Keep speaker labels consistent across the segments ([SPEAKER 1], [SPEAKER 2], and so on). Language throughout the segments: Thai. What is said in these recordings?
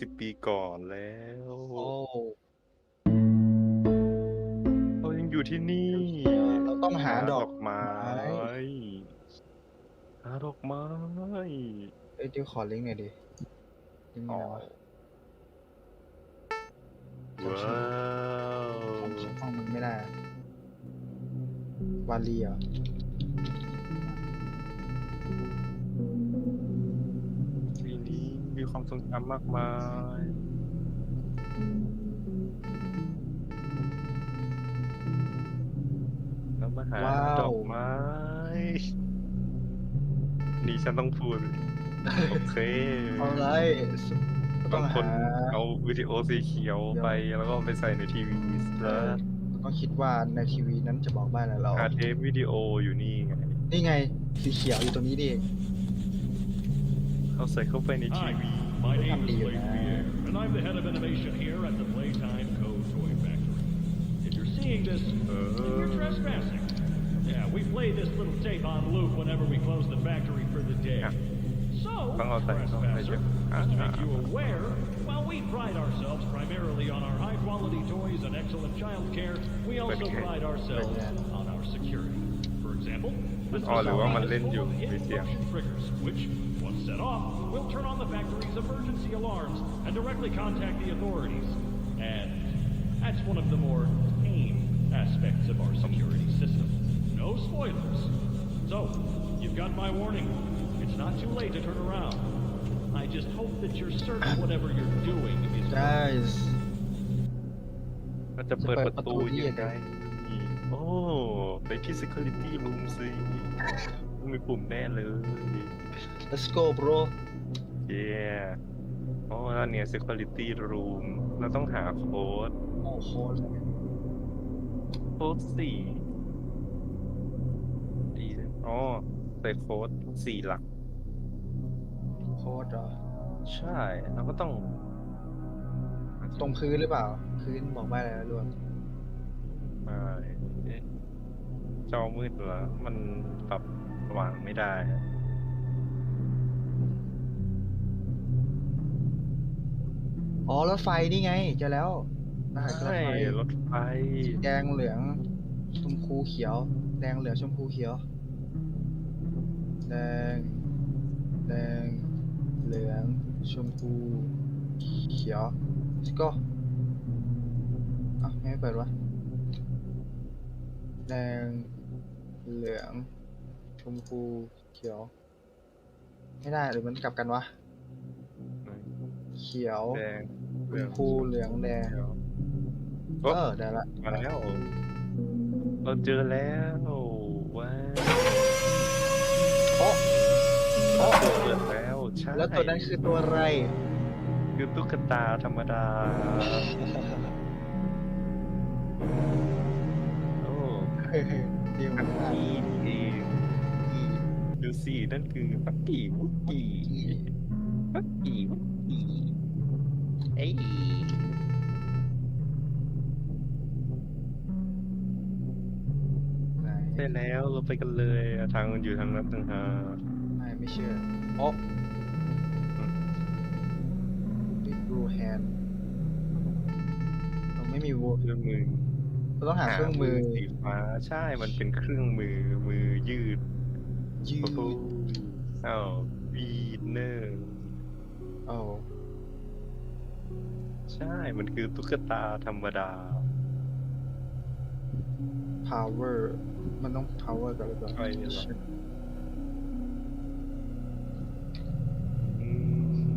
[SPEAKER 1] สิบปีก่อนแล้ว
[SPEAKER 2] โอ้
[SPEAKER 1] เรายังอยู่ที่นี่
[SPEAKER 2] เราต้องหาดอก
[SPEAKER 1] ไม้หาดอกไม้
[SPEAKER 2] เอ้ยเดี๋ยวขอลิงก์หน่อยดิลิงก์ไหนวะ
[SPEAKER 1] ว้าว
[SPEAKER 2] จำชื่อห้องมันไม่ได้อะวาลีเหรอ
[SPEAKER 1] มีความทรงจำมากมาย แล้วมาหา
[SPEAKER 2] ว้าว
[SPEAKER 1] ดอกไม้ นี่ฉันต้องพูด โอเค
[SPEAKER 2] เอาไรต้
[SPEAKER 1] ต้
[SPEAKER 2] อ
[SPEAKER 1] องง
[SPEAKER 2] หา
[SPEAKER 1] คน เอาวิดีโอสีเขียวไป แล้วก็ไปใส่ในทีวีแล้ว
[SPEAKER 2] ก็คิดว่าในทีวีนั้นจะบอกบ้านอะไรเรา
[SPEAKER 1] หาเทปวิดีโออยู่นี่ไง
[SPEAKER 2] นี่ไงสีเขียวอยู่ตรงนี้ดิ
[SPEAKER 1] เขา I was like, hope I need
[SPEAKER 3] Hi, my name is Blake Pierre, and I'm the head of innovation here at the Playtime Co. Toy Factory. If you're seeing this, uh... you're trespassing. Yeah, we play this little tape on loop whenever we close the factory for the day.
[SPEAKER 1] Yeah.
[SPEAKER 3] So,
[SPEAKER 1] oh, oh,
[SPEAKER 3] trespasser, just to make you uh-huh. aware, while we pride ourselves primarily on our high-quality toys and excellent child care, we also pride ourselves on our security. For example, this is full of instruction triggers, which set off, will turn on the factory's emergency alarms and directly contact the authorities. And that's one of the more tame aspects of our security system. No spoilers. So, you've got my warning. It's not too late to turn around. I just hope that you're certain whatever you're doing is
[SPEAKER 2] ได้
[SPEAKER 1] มันจะเปิด
[SPEAKER 2] จะเปิ
[SPEAKER 1] ป
[SPEAKER 2] ด
[SPEAKER 1] ระ
[SPEAKER 2] ประตู
[SPEAKER 1] ตู
[SPEAKER 2] ที่
[SPEAKER 1] ยังไงโอ้ ไปที่ security room สิมีปุ่มแน่เลย
[SPEAKER 2] let's go bro
[SPEAKER 1] เย้อ๋อแล้วเนี่ย security room เราต้องหาโค้ด
[SPEAKER 2] โอ้โห
[SPEAKER 1] โค้ดสี่ดีเลยอ๋อใส่โค้ดสี่หลัก
[SPEAKER 2] โคตรเหรอ
[SPEAKER 1] ใช่เราก็ต้อง
[SPEAKER 2] ตรงพื้นหรือเปล่า พื้นบอกว่าอะไรนะรวม
[SPEAKER 1] ไม่เอ๊ะจอมืดเหรอมันปรับสว่างไม่ได้อะ
[SPEAKER 2] อ๋อรถไฟนี่ไงเจอแล้วรหัสรถ
[SPEAKER 1] ใช่
[SPEAKER 2] ไฟ
[SPEAKER 1] รถไฟ
[SPEAKER 2] แดงเหลืองชมพูเขียว แดงเหลืองชมพูเขียว แดง แดง เหลืองชมพูเขียว let's go อะไม่ให้เปิดวะ แดง เหลือง ชมพูเขียว ไม่ได้หรือมันกลับกันวะ เขียว
[SPEAKER 1] แดง
[SPEAKER 2] ชมพูเหลืองแดง
[SPEAKER 1] เขียว
[SPEAKER 2] เออได้ละ
[SPEAKER 1] มาแล้ว เราเจอแล้วว้าว
[SPEAKER 2] โอ้โอ้
[SPEAKER 1] เปิดแล้วใช่
[SPEAKER 2] แล้วตัวนั้นคือตัวอะไร
[SPEAKER 1] คือตุ๊กตาธรรมดา โอ้
[SPEAKER 2] เดียว
[SPEAKER 1] ปัก
[SPEAKER 2] มาก
[SPEAKER 1] กี้นี่เองดูสินั่นคือปักกี้วุกกี้ปักกี้วุกกี้เอ้ย
[SPEAKER 2] ไหน
[SPEAKER 1] ได้แล้วเราไปกันเลยอะทางมันอยู่ทางนั้นทางหา
[SPEAKER 2] ไม่ไม่เชื่อโอ้บิ๊กบลูแฮนเราไม่มีวัว
[SPEAKER 1] เครื่องมือ
[SPEAKER 2] เราต้องหาเครื่องมือ
[SPEAKER 1] สีฟ้าใช่มันเป็นเครื่องมือมือยืด
[SPEAKER 2] ยื
[SPEAKER 1] โอ้โห
[SPEAKER 2] ด
[SPEAKER 1] อ้าววีดเนอร์
[SPEAKER 2] โอ้
[SPEAKER 1] ใช่ มันคือตุ๊กตาธรรมดา
[SPEAKER 2] พาวเวอร์มันต้องพาวเวอร์กันหรือเปล่า
[SPEAKER 1] ใช่เหรอ อืม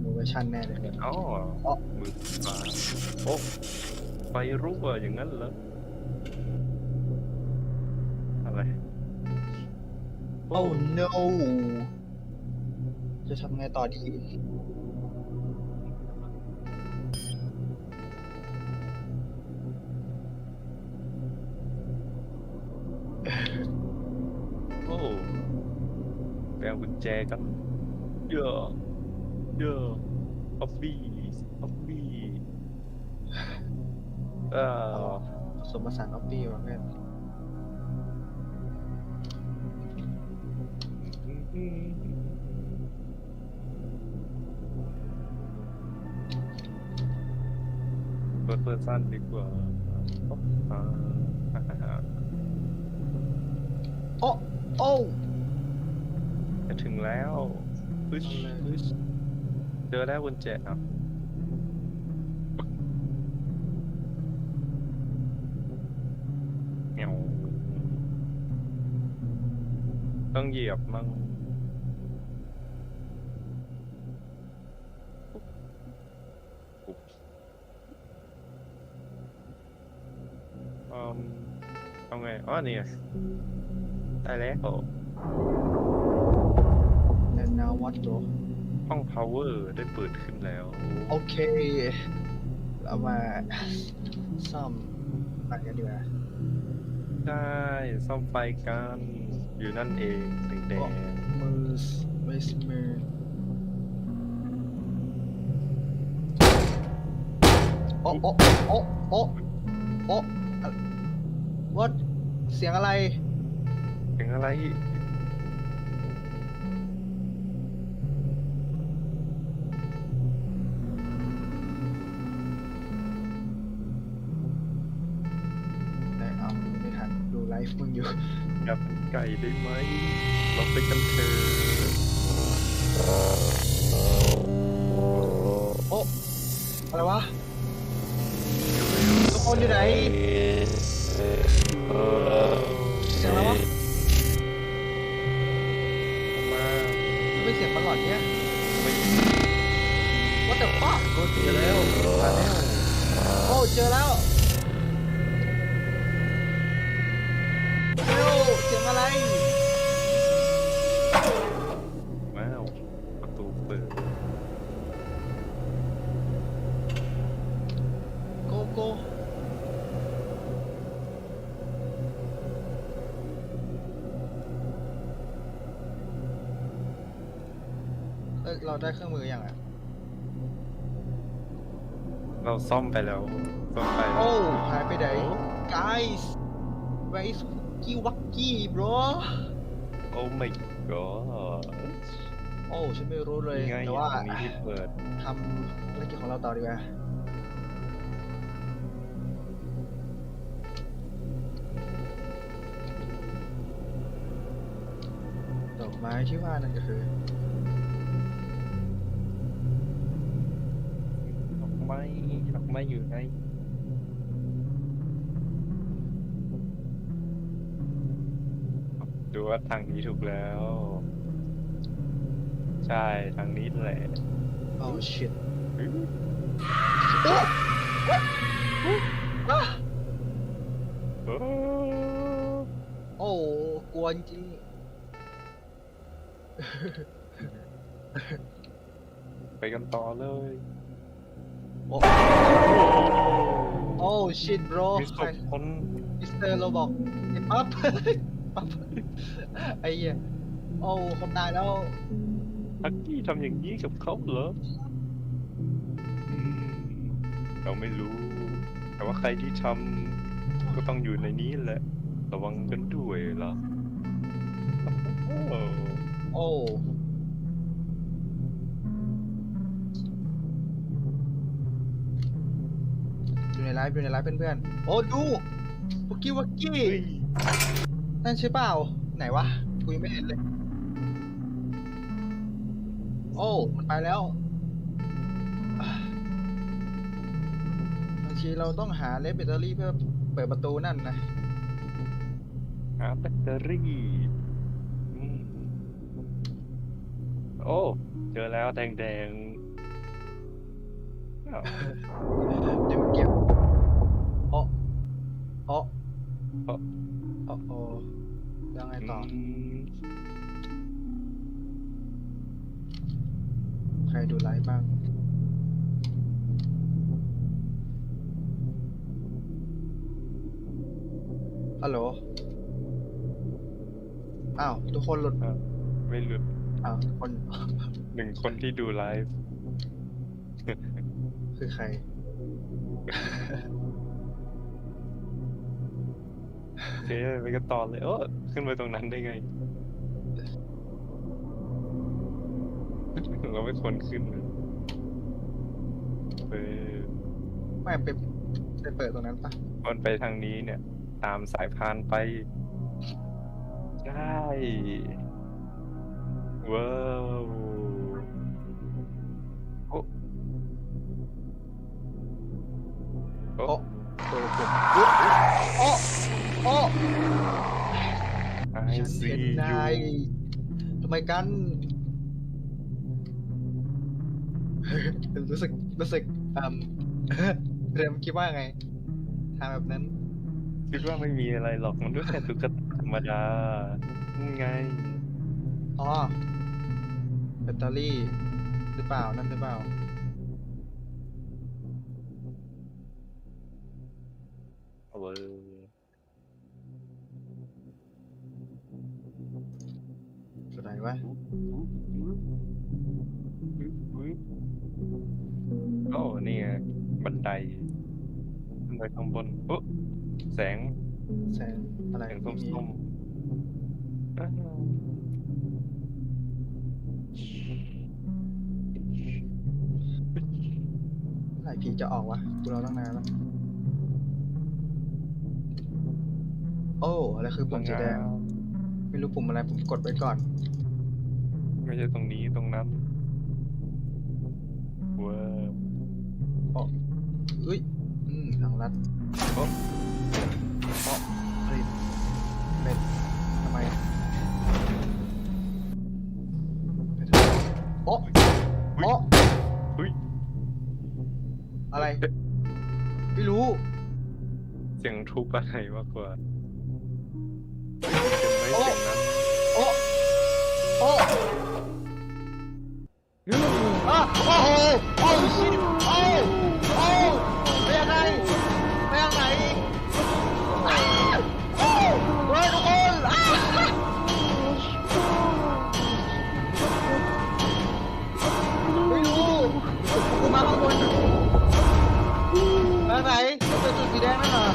[SPEAKER 2] โนเวชั่นแน่เลย
[SPEAKER 1] อ๋อ
[SPEAKER 2] อ๋อ
[SPEAKER 1] มือฟ้าโอ้ไฟรั่วอย่างนั้นเหรอ อะไร
[SPEAKER 2] โอ้ no จะทำไงต่อดี
[SPEAKER 1] โอ้ไปเอากุญแจกันเยอะเยอะออฟฟี่ออฟฟี่เออ
[SPEAKER 2] สมผสานออฟฟี่ว่ะเพื่อน
[SPEAKER 1] เพอร์ซันดีกว่าอ่า
[SPEAKER 2] โอ้โอ้
[SPEAKER 1] จะถึงแล้วอึช
[SPEAKER 2] เอาเลย
[SPEAKER 1] อึชเจอแล้วกุญแจอะเหนียวต้องเหยียบมั่ง เอาไงอ๋อนี่ไงได้แล้ว
[SPEAKER 2] and now what bro
[SPEAKER 1] ห้อง power ได้เปิดขึ้นแล้ว
[SPEAKER 2] โอเคเรามาซ่อมมันกันดีกว่า
[SPEAKER 1] ได้ซ่อมไฟกันอยู่นั่นเองแดง
[SPEAKER 2] มือเวสมือโอ้โอ้โอ้โอ้โอ้อะ what เสียงอะไร
[SPEAKER 1] ๆเป็นอะไร
[SPEAKER 2] ไหนเอาไม่ทันดูไลฟ์มึงอยู่
[SPEAKER 1] อยากเป็นไก่ได้ไหมเราไปกันเถอะ
[SPEAKER 2] โอ้อะไรวะทุกคนอยู่ไหนเสียงอะไรวะ
[SPEAKER 1] มา
[SPEAKER 2] มันเป็นเสียงประหลอดเนี่ย
[SPEAKER 1] ไม่
[SPEAKER 2] What the fuck
[SPEAKER 1] ก็เจอแล้วมาแล้ว
[SPEAKER 2] โอ้เจอแล้ว เอ้ยเราได้เครื่องมือยังอะ
[SPEAKER 1] เราซ่อมไปแล้วซ่อมไปแล้ว
[SPEAKER 2] โอ้ หายไปไหน guys where is Wookie Wucky bro
[SPEAKER 1] โอ้ my god
[SPEAKER 2] โอ้ ฉันไม่รู้เลย
[SPEAKER 1] ยังไง
[SPEAKER 2] แต่
[SPEAKER 1] อะ
[SPEAKER 2] ว่า
[SPEAKER 1] ตรงนี้ที่เปิด
[SPEAKER 2] ทำธุรกิจของเราต่อดีกว่า ดอกไม้ที่ว่านั่นก็คือ
[SPEAKER 1] ไม้อยู่ไหนดูว่าทางนี้ถูกแล้ว ใช่ทางนี้แหละ
[SPEAKER 2] โอ้ shit
[SPEAKER 1] อื้อ
[SPEAKER 2] โอ้อะ
[SPEAKER 1] โอ้
[SPEAKER 2] โอ้กวนจริง
[SPEAKER 1] ไปกันต่อเลย
[SPEAKER 2] โอ้โอ้ shit bro
[SPEAKER 1] มีศพคน
[SPEAKER 2] มิสเตอร์เราบอกไอ้ปั๊บ ปั๊บ ไอ้เหี้ยโอ้คนตายแล้ว
[SPEAKER 1] ฮักกี้ทำอย่างนี้กับเขาเหรออืมเราไม่รู้ แต่ว่าใครที่ทำก็ต้องอยู่ในนี้แหละ ระวังกันด้วยล่ะโอ้
[SPEAKER 2] โอ้ ในไลฟ์อยู่ในไลฟ์เพื่อนๆโอ้ดูวักกี้วักกี้
[SPEAKER 1] เฮ้ย
[SPEAKER 2] นั่นใช่เปล่า ไหนวะกูยังไม่เห็นเลย โอ้ มันไปแล้วอะบางทีเราต้องหาเลฟแบตเตอรี่เพื่อเปิดประตูนั่นนะ
[SPEAKER 1] หาแบตเตอรี่อืมโอ้ เจอแล้วแดงแดงๆอ้าว
[SPEAKER 2] เดี๋ยวเก็บโอ้ โอ้
[SPEAKER 1] โอ้
[SPEAKER 2] โอ้โอ้ยังไงต่อ
[SPEAKER 1] ม
[SPEAKER 2] ใครดูไลฟ์บ้างฮัลโหล อ้าว ทุกคนหลุด
[SPEAKER 1] อะไม่หลุด
[SPEAKER 2] อ้าวคน
[SPEAKER 1] หนึ่งคนที่ดูไลฟ์
[SPEAKER 2] คือใคร
[SPEAKER 1] เคไปกันต่อเลยโอ้ขึ้นไปตรงนั้นได้ไงเราไม่ควรขึ้นเลยเออ
[SPEAKER 2] ไม่เป็นได้เปิดตรงนั้นปะ
[SPEAKER 1] มันไปทางนี้เนี่ย ตามสายพานไปได้ว้าวโอ้โอ้
[SPEAKER 2] โอ้เปิดเปิดอุ๊ย โอ้โอ้
[SPEAKER 1] ไอ
[SPEAKER 2] ฉัน
[SPEAKER 1] ซี
[SPEAKER 2] เห็น
[SPEAKER 1] ยู
[SPEAKER 2] นายทำไมกัน รู้สึกรู้สึกอืมเรมคิดว่าไงทำแบบนั้น
[SPEAKER 1] คิดว่าไม่มีอะไรหรอกมันก็แค่ตุ๊กตาธรรมดานี่ไง
[SPEAKER 2] อ๋อแบตเตอรี่ หรือเปล่านั่นหรือเปล่า
[SPEAKER 1] เอา
[SPEAKER 2] วะ
[SPEAKER 1] โอ้นี่ไงบันไดบันไดข้างบนโอ้แสง
[SPEAKER 2] แสงอะไร
[SPEAKER 1] แสง
[SPEAKER 2] ไม่มี
[SPEAKER 1] ส้มๆอ้าว
[SPEAKER 2] เมื่อไหร่ผีจะออกวะกูรอตั้งนานแล้วโอ้อะไรคือปุ่มสีแดงไม่รู้ปุ่มอะไรผมกดไว้ก่อน
[SPEAKER 1] ไม่ใช่ตรงนี้ตรงนั้นเว้ย
[SPEAKER 2] อุ้ยอืมทางลัด
[SPEAKER 1] โอ้
[SPEAKER 2] เพราะผลิตเป็นทำไมเป็นทำไมโอ้โอ้
[SPEAKER 1] อุ้ย
[SPEAKER 2] อะไร ไม่รู้
[SPEAKER 1] เสียงทุบอะไรมากกว่าเสียงไม่เสียงนั้น
[SPEAKER 2] โอ้โอ้ อ้าโอ้โหโอ้ชิตโอ้โอ้ไปยังไงไปยังไหนอ้าโอ้เฮ้ยทุกคนอ้าไม่รู้กูมาข้างบนมาไหนเป็นจุดสีแดงนั่นเหรอ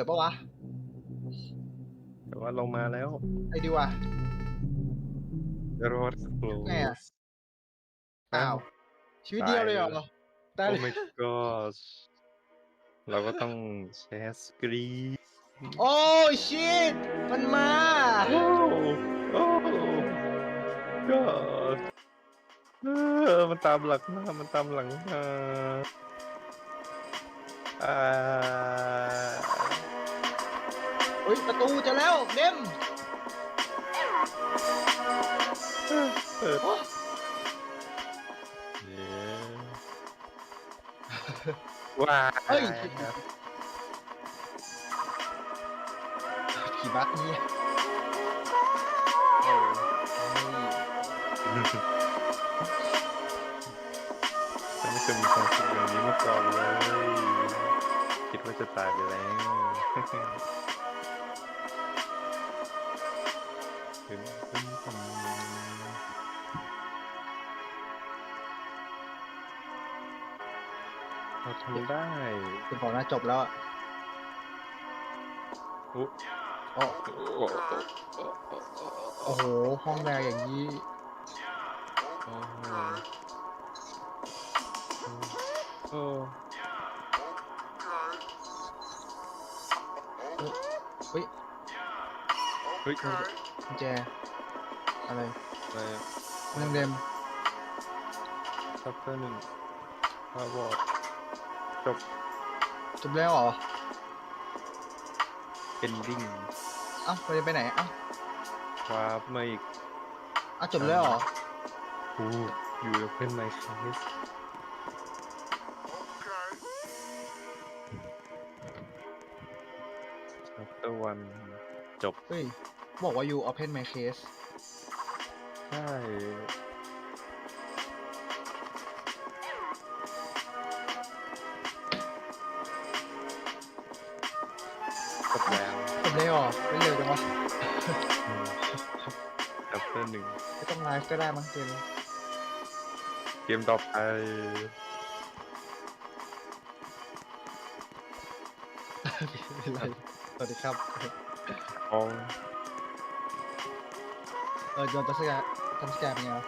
[SPEAKER 2] ดู
[SPEAKER 1] เกิ
[SPEAKER 2] ดปะวะ
[SPEAKER 1] แต่ว่าลงมาแล้ว
[SPEAKER 2] ไปดูว่ะ
[SPEAKER 1] รถโคล
[SPEAKER 2] ไงอะอ้าวชีวิตเดียวเลยเหรอได้
[SPEAKER 1] โอ้
[SPEAKER 2] เลย
[SPEAKER 1] my god เราก็ต้องแชร์สกรีน
[SPEAKER 2] โอ้ชิตมันมา
[SPEAKER 1] โอ้โอ้ god เออมันตามหลังมามันตามหลังมาอ่า
[SPEAKER 2] เฮ้ยประตูเจะแล้วเดม
[SPEAKER 1] เปิด
[SPEAKER 2] โอ้
[SPEAKER 1] เย้ว้า
[SPEAKER 2] เฮ้ยผีบักนี่โอ้ย
[SPEAKER 1] ฉันไม่เคยมีความสุขอย่างนี้มาก่อนเลย คิดว่าจะตายไปแล้ว เราทำได้
[SPEAKER 2] คุณบอกนะจบแล้วอะ
[SPEAKER 1] โอ้
[SPEAKER 2] โอ้
[SPEAKER 1] โอ้
[SPEAKER 2] โอ้โห ห้องแดงอย่างนี้
[SPEAKER 1] โอ้โอ้
[SPEAKER 2] เฮ้ย
[SPEAKER 1] เฮ้ย
[SPEAKER 2] กุญแจอะไร
[SPEAKER 1] อะไร
[SPEAKER 2] เรื่องเดม
[SPEAKER 1] ซัพเตอร์หนึ่งพาวอร์ด จบ
[SPEAKER 2] จบแล้วเหรอ
[SPEAKER 1] เอนดิ้ง
[SPEAKER 2] เอ้าเราจะไปไหนเอ้า
[SPEAKER 1] วาร์ปมาอีก
[SPEAKER 2] เอ้าจบแล้วเหรอ
[SPEAKER 1] โอ้อยู่กับเพื่อนไมค์คสชัปเตอร์วันจบ
[SPEAKER 2] เฮ้ย บอกว่า you open my case
[SPEAKER 1] ใช่ จบแล้ว
[SPEAKER 2] จบแล้วเหรอไม่เร็วจังวะ
[SPEAKER 1] อืมแอปเปิลหนึ่ง
[SPEAKER 2] ไม่ต้องไลฟ์ก็ได้มั้งเกมนี้
[SPEAKER 1] เกมต่อไป
[SPEAKER 2] ไม่เป็นไรสวัสดีครับ
[SPEAKER 1] อ๋อ
[SPEAKER 2] เออโยนตัวสแกนทำสแกนเป็นไงวะ